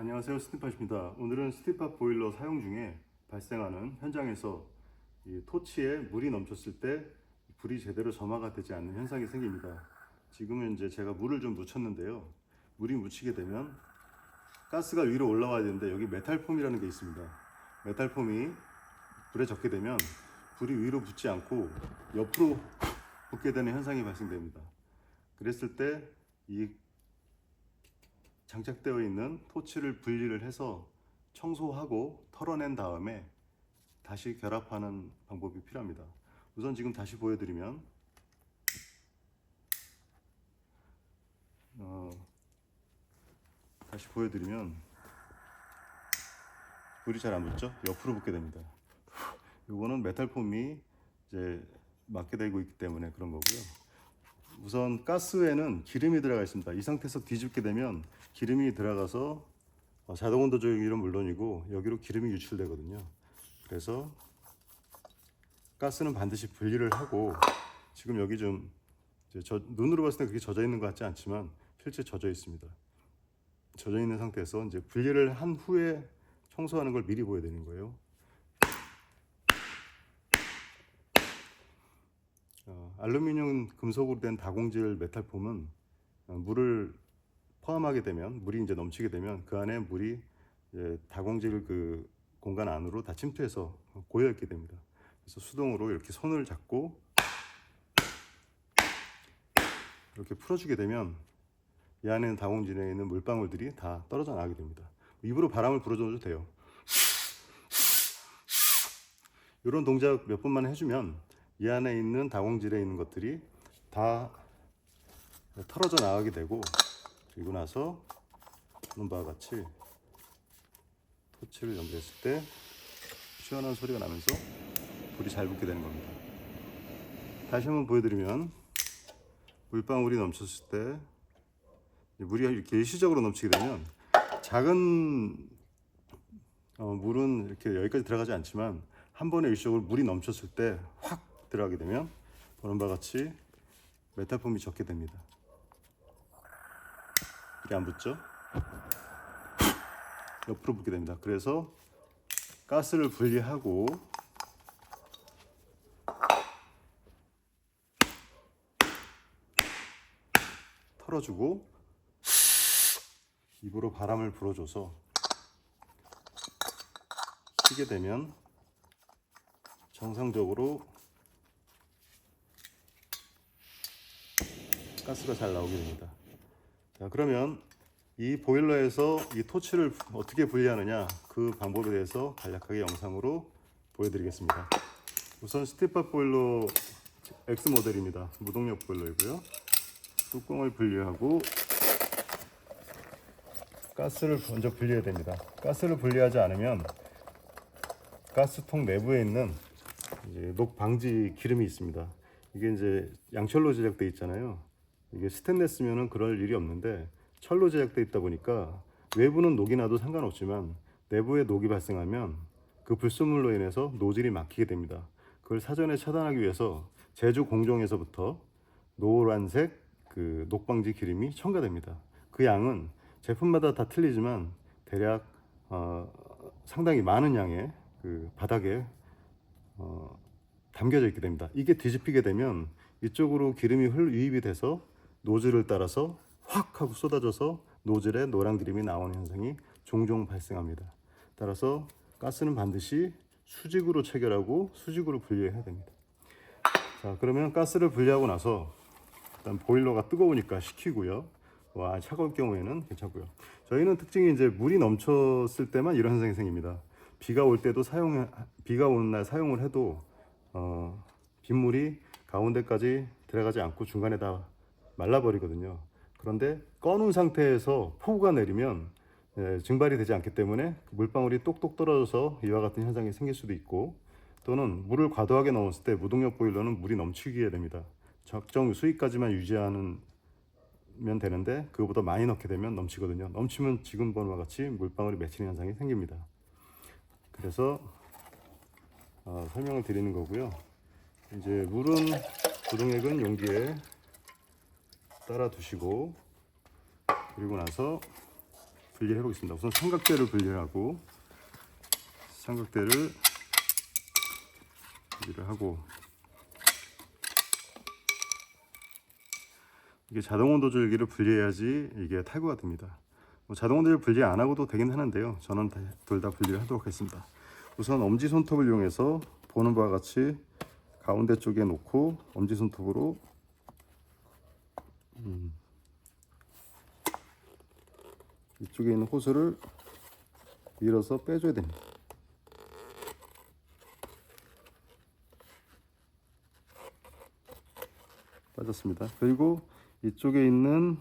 안녕하세요 스티팟입니다. 오늘은 스티팟 보일러 사용 중에 발생하는 현장에서 이 토치에 물이 넘쳤을 때 불이 제대로 점화가 되지 않는 현상이 생깁니다. 지금은 이제 제가 물을 좀 묻혔는데요. 물이 묻히게 되면 가스가 위로 올라와야 되는데 여기 메탈폼이라는 게 있습니다. 메탈폼이 불에 젖게 되면 불이 위로 붙지 않고 옆으로 붙게 되는 현상이 발생됩니다. 그랬을 때 이 장착되어 있는 토치를 분리를 해서 청소하고 털어낸 다음에 다시 결합하는 방법이 필요합니다. 우선 지금 다시 보여드리면 어, 다시 보여드리면 불이 잘 안 붙죠? 옆으로 붙게 됩니다. 이거는 메탈 폼이 이제 맞게 되고 있기 때문에 그런 거고요. 우선 가스에는 기름이 들어가 있습니다. 이 상태에서 뒤집게 되면 기름이 들어가서 어, 자동 온도 조절기는 물론이고 여기로 기름이 유출되거든요. 그래서 가스는 반드시 분리를 하고 지금 여기 좀 저, 눈으로 봤을 때 그렇게 젖어 있는 것 같지 않지만 실제 젖어 있습니다. 젖어 있는 상태에서 이제 분리를 한 후에 청소하는 걸 미리 보여드리는 거예요. 어, 알루미늄 금속으로 된 다공질 메탈폼은 어, 물을 포함하게 되면 물이 이제 넘치게 되면 그 안에 물이 다공질 그 공간 안으로 다 침투해서 고여 있게 됩니다. 그래서 수동으로 이렇게 손을 잡고 이렇게 풀어주게 되면 이 안에 있는 다공질에 있는 물방울들이 다 떨어져 나가게 됩니다. 입으로 바람을 불어줘도 돼요. 이런 동작 몇 번만 해주면 이 안에 있는 다공질에 있는 것들이 다 털어져 나가게 되고 그리고 나서 보는 바와 같이 토치를 연결했을 때 시원한 소리가 나면서 불이 잘 붙게 되는 겁니다. 다시 한번 보여드리면 물방울이 넘쳤을 때 물이 이렇게 일시적으로 넘치게 되면 작은 어, 물은 이렇게 여기까지 들어가지 않지만 한 번에 일시적으로 물이 넘쳤을 때확 들어가게 되면 보는 바와 같이 메탈폼이 적게 됩니다. 이게 안 붙죠? 옆으로 붙게 됩니다. 그래서 가스를 분리하고 털어주고 입으로 바람을 불어줘서 쉬게 되면 정상적으로 가스가 잘 나오게 됩니다. 자, 그러면 이 보일러에서 이 토치를 어떻게 분리하느냐 그 방법에 대해서 간략하게 영상으로 보여드리겠습니다. 우선 스티파 보일러 X 모델입니다. 무동력 보일러이고요. 뚜껑을 분리하고 가스를 먼저 분리해야 됩니다. 가스를 분리하지 않으면 가스통 내부에 있는 녹 방지 기름이 있습니다. 이게 이제 양철로 제작돼 있잖아요. 이게 스테인레스면은 그럴 일이 없는데 철로 제작돼 있다 보니까 외부는 녹이 나도 상관없지만 내부에 녹이 발생하면 그 불순물로 인해서 노즐이 막히게 됩니다. 그걸 사전에 차단하기 위해서 제주 공정에서부터 노란색 그 녹방지 기름이 첨가됩니다. 그 양은 제품마다 다 틀리지만 대략 어, 상당히 많은 양의 그 바닥에 어, 담겨져 있게 됩니다. 이게 뒤집히게 되면 이쪽으로 기름이 흘 유입이 돼서 노즐을 따라서 확 하고 쏟아져서 노즐에 노란 기름이 나오는 현상이 종종 발생합니다. 따라서 가스는 반드시 수직으로 체결하고 수직으로 분리해야 됩니다. 자, 그러면 가스를 분리하고 나서 일단 보일러가 뜨거우니까 식히고요. 와, 차가울 경우에는 괜찮고요. 저희는 특징이 이제 물이 넘쳤을 때만 이런 현상이 생깁니다. 비가 올 때도 사용 비가 오는 날 사용을 해도 어, 빗물이 가운데까지 들어가지 않고 중간에 다 말라버리거든요. 그런데 꺼놓은 상태에서 폭우가 내리면 예, 증발이 되지 않기 때문에 그 물방울이 똑똑 떨어져서 이와 같은 현상이 생길 수도 있고 또는 물을 과도하게 넣었을 때 무동력 보일러는 물이 넘치게 됩니다. 적정 수위까지만 유지하는 면 되는데 그거보다 많이 넣게 되면 넘치거든요. 넘치면 지금 바와 같이 물방울이 맺히는 현상이 생깁니다. 그래서 어, 설명을 드리는 거고요. 이제 물은 부동액은 용기에 따라 두시고 그리고 나서 분리해 보겠습니다. 우선 삼각대를 분리하고 삼각대를 분리를 하고 이게 자동 온도 조절기를 분리해야지 이게 탈구가 됩니다. 뭐 자동 온도를 분리 안 하고도 되긴 하는데요. 저는 둘 다 분리를 하도록 하겠습니다. 우선 엄지 손톱을 이용해서 보는 바와 같이 가운데 쪽에 놓고 엄지 손톱으로 음, 이쪽에 있는 호스를 밀어서 빼줘야 됩니다. 빠졌습니다. 그리고 이쪽에 있는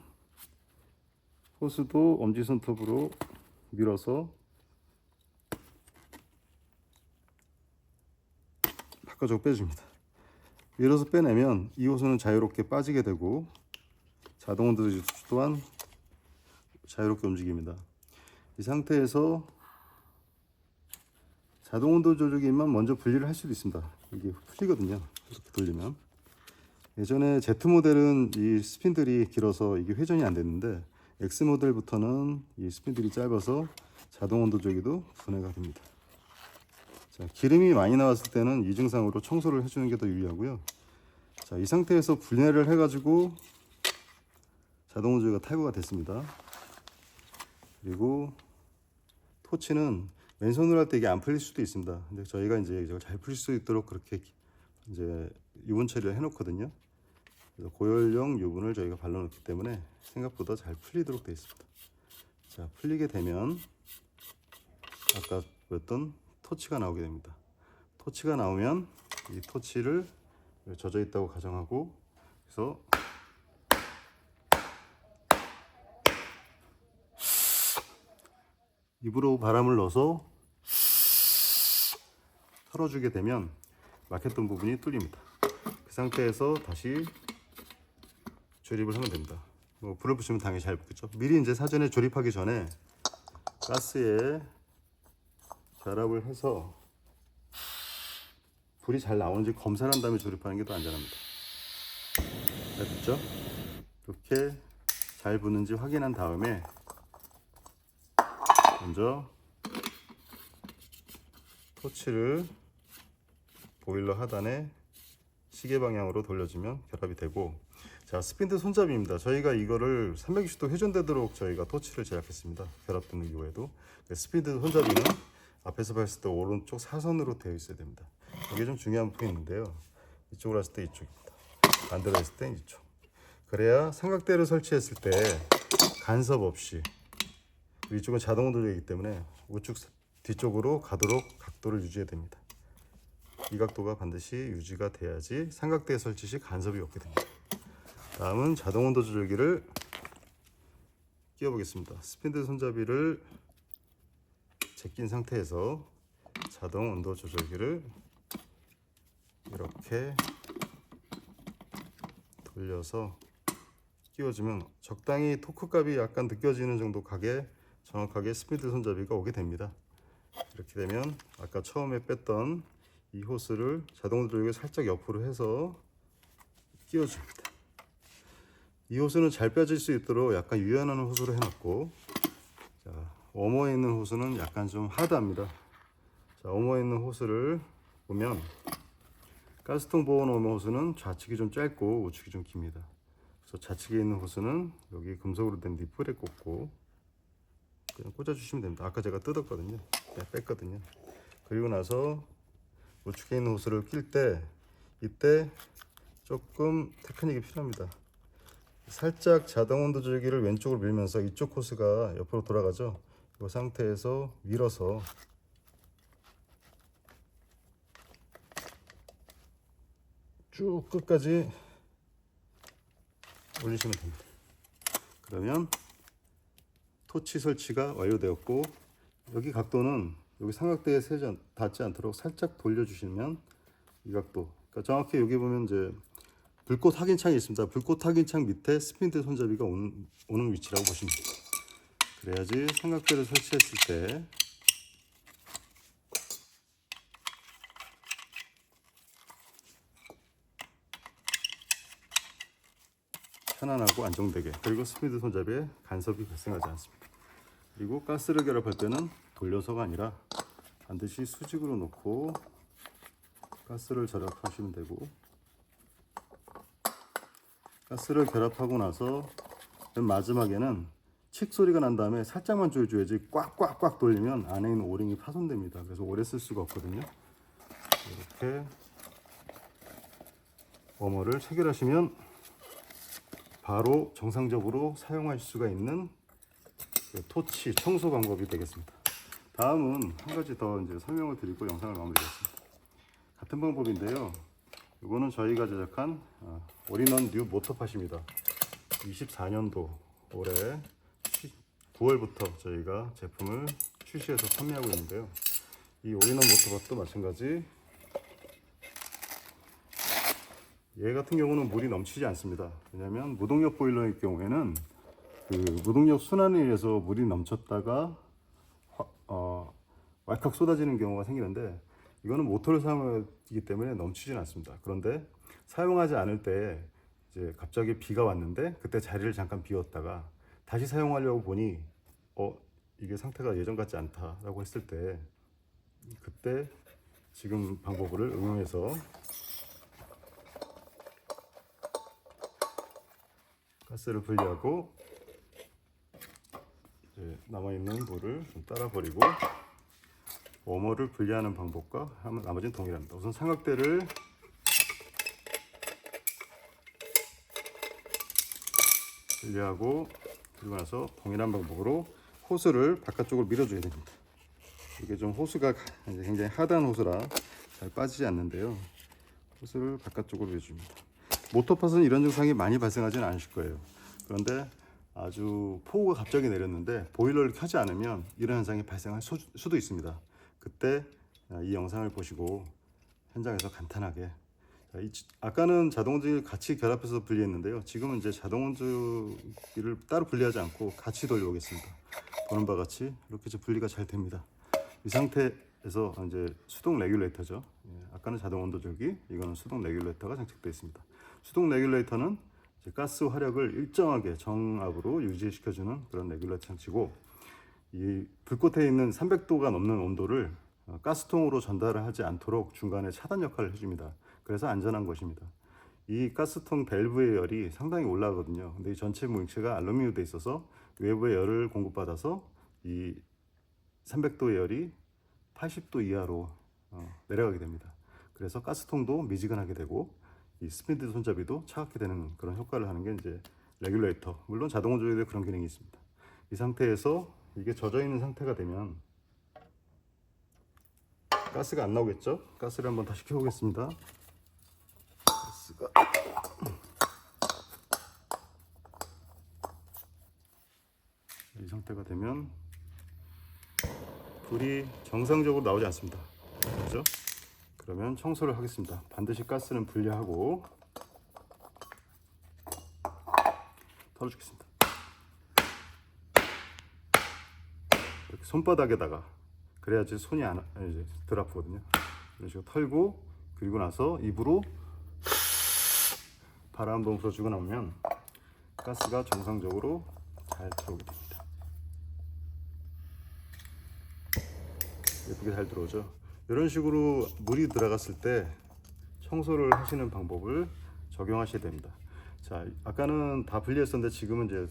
호스도 엄지손톱으로 밀어서 바꿔주고 빼줍니다. 밀어서 빼내면 이 호스는 자유롭게 빠지게 되고 자동 조절 또한 자유롭게 움직입니다. 이 상태에서 자동 온도 조절기만 먼저 분리를 할 수도 있습니다. 이게 풀리거든요. 이렇게 돌리면. 예전에 Z 모델은 이 스핀들이 길어서 이게 회전이 안 됐는데 X 모델부터는 이 스핀들이 짧아서 자동 온도 조절기도 분해가 됩니다. 자, 기름이 많이 나왔을 때는 이 증상으로 청소를 해주는 게 더 유리하고요. 자, 이 상태에서 분해를 해가지고 자동 온도 조절기가 탈구가 됐습니다. 그리고 토치는 왼손으로 할 때 이게 안 풀릴 수도 있습니다. 근데 저희가 이제 이걸 잘 풀릴 수 있도록 그렇게 이제 유분 처리를 해놓거든요. 그래서 고열용 유분을 저희가 발라놓기 때문에 생각보다 잘 풀리도록 되어 있습니다. 자, 풀리게 되면 아까 보였던 토치가 나오게 됩니다. 토치가 나오면 이 토치를 젖어 있다고 가정하고 그래서 입으로 바람을 넣어서 털어주게 되면 막혔던 부분이 뚫립니다. 그 상태에서 다시 조립을 하면 됩니다. 뭐 불을 붙이면 당연히 잘 붙겠죠. 미리 이제 사전에 조립하기 전에 가스에 결합을 해서 불이 잘 나오는지 검사를 한 다음에 조립하는 게 더 안전합니다. 잘 붙죠? 이렇게 잘 붙는지 확인한 다음에 먼저 토치를 보일러 하단에 시계 방향으로 돌려주면 결합이 되고 자 스핀드 손잡이입니다. 저희가 이거를 360도 회전되도록 저희가 토치를 제작했습니다. 결합되는 이후에도. 그 스핀드 손잡이는 앞에서 봤을 때 오른쪽 사선으로 되어 있어야 됩니다. 이게 좀 중요한 포인트인데요. 이쪽으로 했을 때 이쪽입니다. 반대로 했을 때 이쪽. 그래야 삼각대를 설치했을 때 간섭 없이 이쪽은 자동 온도제이기 때문에 우측 뒤쪽으로 가도록 각도를 유지해야 됩니다. 이 각도가 반드시 유지가 돼야지 삼각대 설치 시 간섭이 없게 됩니다. 다음은 자동 온도 조절기를 끼워 보겠습니다. 스핀드 손잡이를 제낀 상태에서 자동 온도 조절기를 이렇게 돌려서 끼워주면 적당히 토크 값이 약간 느껴지는 정도 각에 정확하게 스피드 손잡이가 오게 됩니다. 이렇게 되면 아까 처음에 뺐던 이 호스를 자동 조절기 살짝 옆으로 해서 끼워줍니다. 이 호스는 잘 빼질 수 있도록 약간 유연한 호스로 해놨고 자, 어머에 있는 호스는 약간 좀 하드합니다. 자, 어머에 있는 호스를 보면 가스통 보온 어머 호스는 좌측이 좀 짧고 우측이 좀 깁니다. 그래서 좌측에 있는 호스는 여기 금속으로 된 니플에 꽂고 그냥 꽂아주시면 됩니다. 아까 제가 뜯었거든요. 네, 뺐거든요. 그리고 나서 우측에 있는 호스를 낄 때 이때 조금 테크닉이 필요합니다. 살짝 자동 온도 조절기를 왼쪽으로 밀면서 이쪽 호스가 옆으로 돌아가죠. 이 상태에서 밀어서 쭉 끝까지 올리시면 됩니다. 그러면 토치 설치가 완료되었고 여기 각도는 여기 삼각대에 세지 닿지 않도록 살짝 돌려주시면 이 각도. 그러니까 정확히 여기 보면 이제 불꽃 확인창이 있습니다. 불꽃 확인창 밑에 스핀드 손잡이가 오는, 오는 위치라고 보시면 됩니다 그래야지 삼각대를 설치했을 때 편안하고 안정되게 그리고 스피드 손잡이에 간섭이 발생하지 않습니다 그리고 가스를 결합할 때는 돌려서가 아니라 반드시 수직으로 놓고 가스를 절약하시면 되고 가스를 결합하고 나서 맨 마지막에는 칙 소리가 난 다음에 살짝만 조여줘야지 꽉꽉꽉 돌리면 안에 있는 오링이 파손됩니다. 그래서 오래 쓸 수가 없거든요. 이렇게 워머를 체결하시면 바로 정상적으로 사용하실 수가 있는 그 토치 청소 방법이 되겠습니다. 다음은 한 가지 더 이제 설명을 드리고 영상을 마무리하겠습니다. 같은 방법인데요. 이거는 저희가 제작한 어, 올인원 뉴 모터팟입니다. 24년도 올해 9월부터 저희가 제품을 출시해서 판매하고 있는데요. 이 올인원 모터팟도 마찬가지. 얘 같은 경우는 물이 넘치지 않습니다. 왜냐하면 무동력 보일러의 경우에는 그 무동력 순환에 의해서 물이 넘쳤다가 화- 어, 왈칵 쏟아지는 경우가 생기는데 이거는 모터를 사용하기 때문에 넘치진 않습니다. 그런데 사용하지 않을 때 이제 갑자기 비가 왔는데 그때 자리를 잠깐 비웠다가 다시 사용하려고 보니 어 이게 상태가 예전 같지 않다라고 했을 때 그때 지금 방법을 응용해서 가스를 분리하고 남아있는 물을 좀 따라 버리고 워머를 분리하는 방법과 나머지는 동일합니다. 우선 삼각대를 분리하고 그리고 나서 동일한 방법으로 호스를 바깥쪽으로 밀어줘야 됩니다. 이게 좀 호스가 굉장히 하단 호스라 잘 빠지지 않는데요. 호스를 바깥쪽으로 밀어줍니다. 모터팟은 이런 증상이 많이 발생하지는 않으실 거예요. 그런데 아주 폭우가 갑자기 내렸는데 보일러를 켜지 않으면 이런 현상이 발생할 수, 수도 있습니다. 그때 아, 이 영상을 보시고 현장에서 간단하게 아까는 자동온주기를 같이 결합해서 분리했는데요. 지금은 이제 자동온주기를 따로 분리하지 않고 같이 돌려오겠습니다. 보는 바와 같이 이렇게 분리가 잘 됩니다. 이 상태에서 이제 수동 레귤레이터죠. 예, 아까는 자동 온도줄기, 이거는 수동 레귤레이터가 장착되어 있습니다. 수동 레귤레이터는 가스 화력을 일정하게 정압으로 유지시켜주는 그런 레귤레이터 장치고 이 불꽃에 있는 300도가 넘는 온도를 어, 가스통으로 전달을 하지 않도록 중간에 차단 역할을 해줍니다. 그래서 안전한 것입니다. 이 가스통 밸브의 열이 상당히 올라가거든요. 근데 이 전체 무익체가 알루미늄 돼 있어서 외부의 열을 공급받아서 이 300도의 열이 80도 이하로 어, 내려가게 됩니다. 그래서 가스통도 미지근하게 되고 이 스피드 손잡이도 차갑게 되는 그런 효과를 하는 게 이제 레귤레이터. 물론 자동 조절에도 그런 기능이 있습니다. 이 상태에서 이게 젖어 있는 상태가 되면 가스가 안 나오겠죠? 가스를 한번 다시 켜보겠습니다. 가스가 이 상태가 되면 불이 정상적으로 나오지 않습니다. 그렇죠? 그러면 청소를 하겠습니다. 반드시 가스는 분리하고 털어주겠습니다. 이렇게 손바닥에다가 그래야지 손이 안 이제 덜 아프거든요. 이런 식으로 털고 그리고 나서 입으로 바람 한번 불어주고 나면 가스가 정상적으로 잘 들어오게 됩니다. 예쁘게 잘 들어오죠. 이런 식으로 물이 들어갔을 때 청소를 하시는 방법을 적용하셔야 됩니다. 자, 아까는 다 분리했었는데 지금은 이제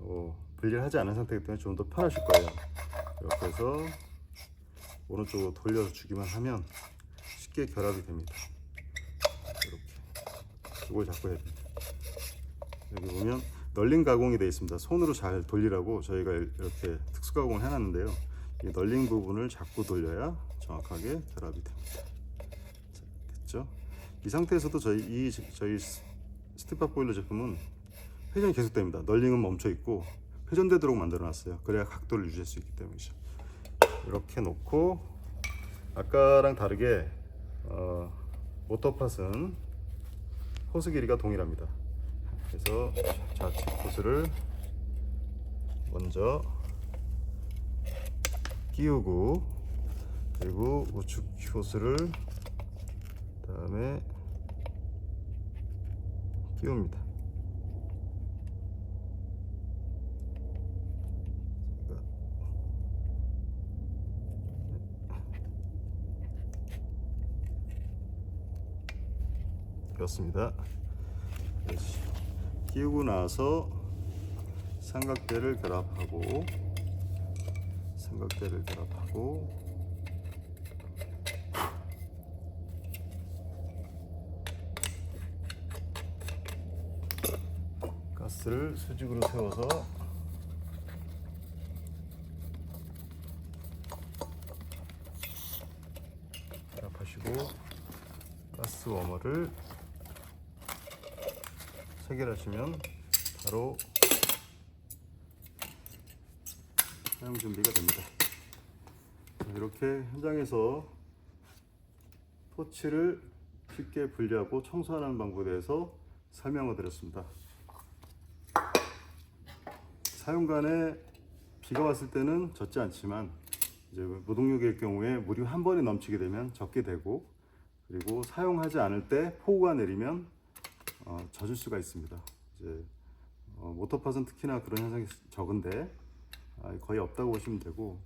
어, 분리를 하지 않은 상태이기 때문에 좀 더 편하실 거예요. 이렇게 해서 오른쪽으로 돌려서 주기만 하면 쉽게 결합이 됩니다. 이렇게 이걸 잡고 해야 됩니다. 여기 보면 널링 가공이 되어 있습니다. 손으로 잘 돌리라고 저희가 이렇게 특수 가공을 해놨는데요. 이 널링 부분을 잡고 돌려야 정확하게 결합이 됩니다. 자, 됐죠? 이 상태에서도 저희 이 제- 저희 스- 스티파 보일러 제품은 회전이 계속됩니다. 널링은 멈춰 있고 회전되도록 만들어놨어요. 그래야 각도를 유지할 수 있기 때문이죠. 이렇게 놓고 아까랑 다르게 어, 모터팟은 호스 길이가 동일합니다. 그래서 좌측 호스를 먼저 끼우고 그리고 우측 호스를 다음에 끼웁니다. 였습니다. 끼우고 나서 삼각대를 결합하고 삼각대를 결합하고 가스를 수직으로 세워서 결합하시고 가스 워머를 체결하시면 바로 사용 준비가 됩니다. 자, 이렇게 현장에서 토치를 쉽게 분리하고 청소하는 방법에 대해서 설명을 드렸습니다. 사용간에 비가 왔을 때는 젖지 않지만 이제 무동력일 경우에 물이 한 번에 넘치게 되면 젖게 되고 그리고 사용하지 않을 때 폭우가 내리면 어, 젖을 수가 있습니다. 이제 어, 모터팟은 특히나 그런 현상이 적은데 아, 거의 없다고 보시면 되고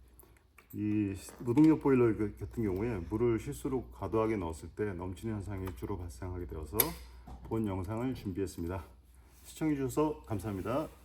이 무동력 보일러 같은 경우에 물을 실수로 과도하게 넣었을 때 넘치는 현상이 주로 발생하게 되어서 본 영상을 준비했습니다. 시청해 주셔서 감사합니다.